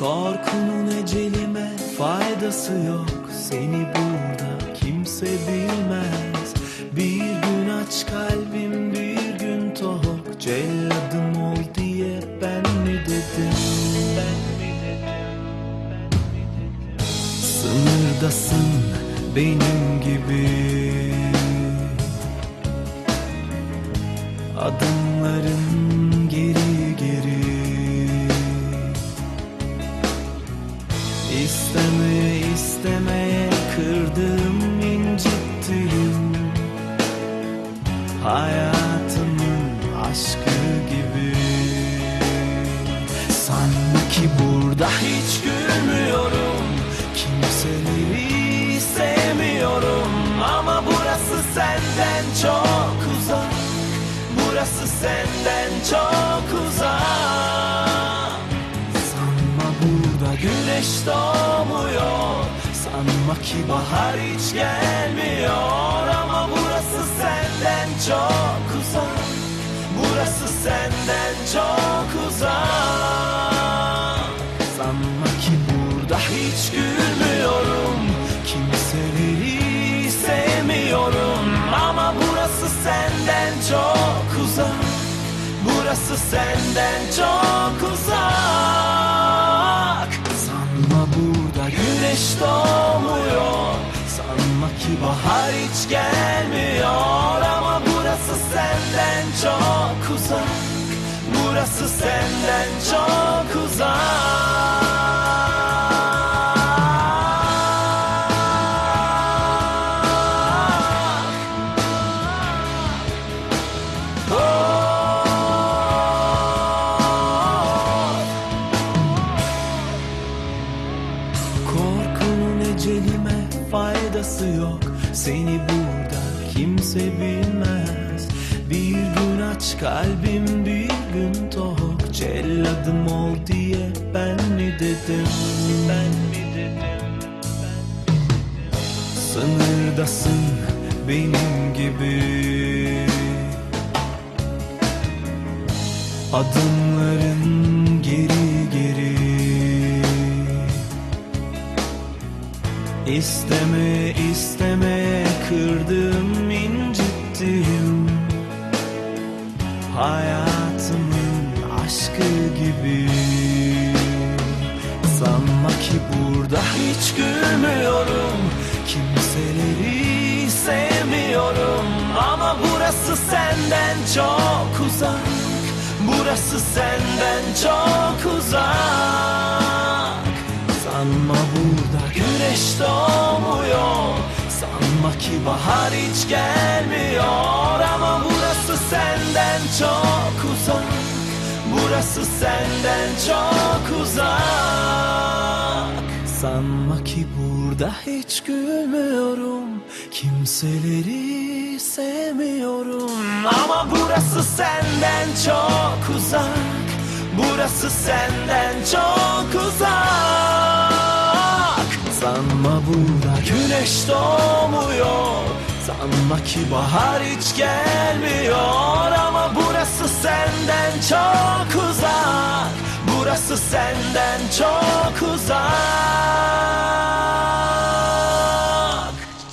Korkunun ecelime faydası yok. Seni burada kimse bilmez. Bir gün aç kalbim bir gün tok. Celladım ol diye ben mi dedim? Sınırdasın benim gibi. Adımların İstemeye istemeye kırdım incittim. Hayatımın aşkı gibi. Sanma ki burada hiç gülmüyorum. Kimseleri sevmiyorum. Ama burası senden çok uzak. Burası senden çok uzak güneş doğmuyor. Sanma ki bahar hiç gelmiyor. Ama burası senden çok uzak. Burası senden çok uzak. Sanma ki burada hiç gülmüyorum. Kimseleri sevmiyorum. Ama burası senden çok uzak. Burası senden çok uzak güneş doğmuyor. Sanma ki bahar hiç gelmiyor. Ama burası senden çok uzak. Burası senden çok uzak Ecelime faydası yok. Seni burada kimse bilmez. Bir gün aç kalbim bir gün tok. Celladım ol diye ben mi dedim? Ben mi dedim? Sınırdasın benim gibi. Adımların İsteme isteme kırdım incittim. Hayatımın aşkı gibi. Sanma ki burada hiç gülmüyorum. Kimseleri sevmiyorum. Ama burası senden çok uzak. Burası senden çok uzak güneş doğmuyor. Sanma ki bahar hiç gelmiyor. Ama burası senden çok uzak. Burası senden çok uzak. Sanma ki burada hiç gülmüyorum. Kimseleri sevmiyorum. Ama burası senden çok uzak. Burası senden çok uzak Sanma burada güneş doğmuyor. Sanma ki bahar hiç gelmiyor. Ama burası senden çok uzak. Burası senden çok uzak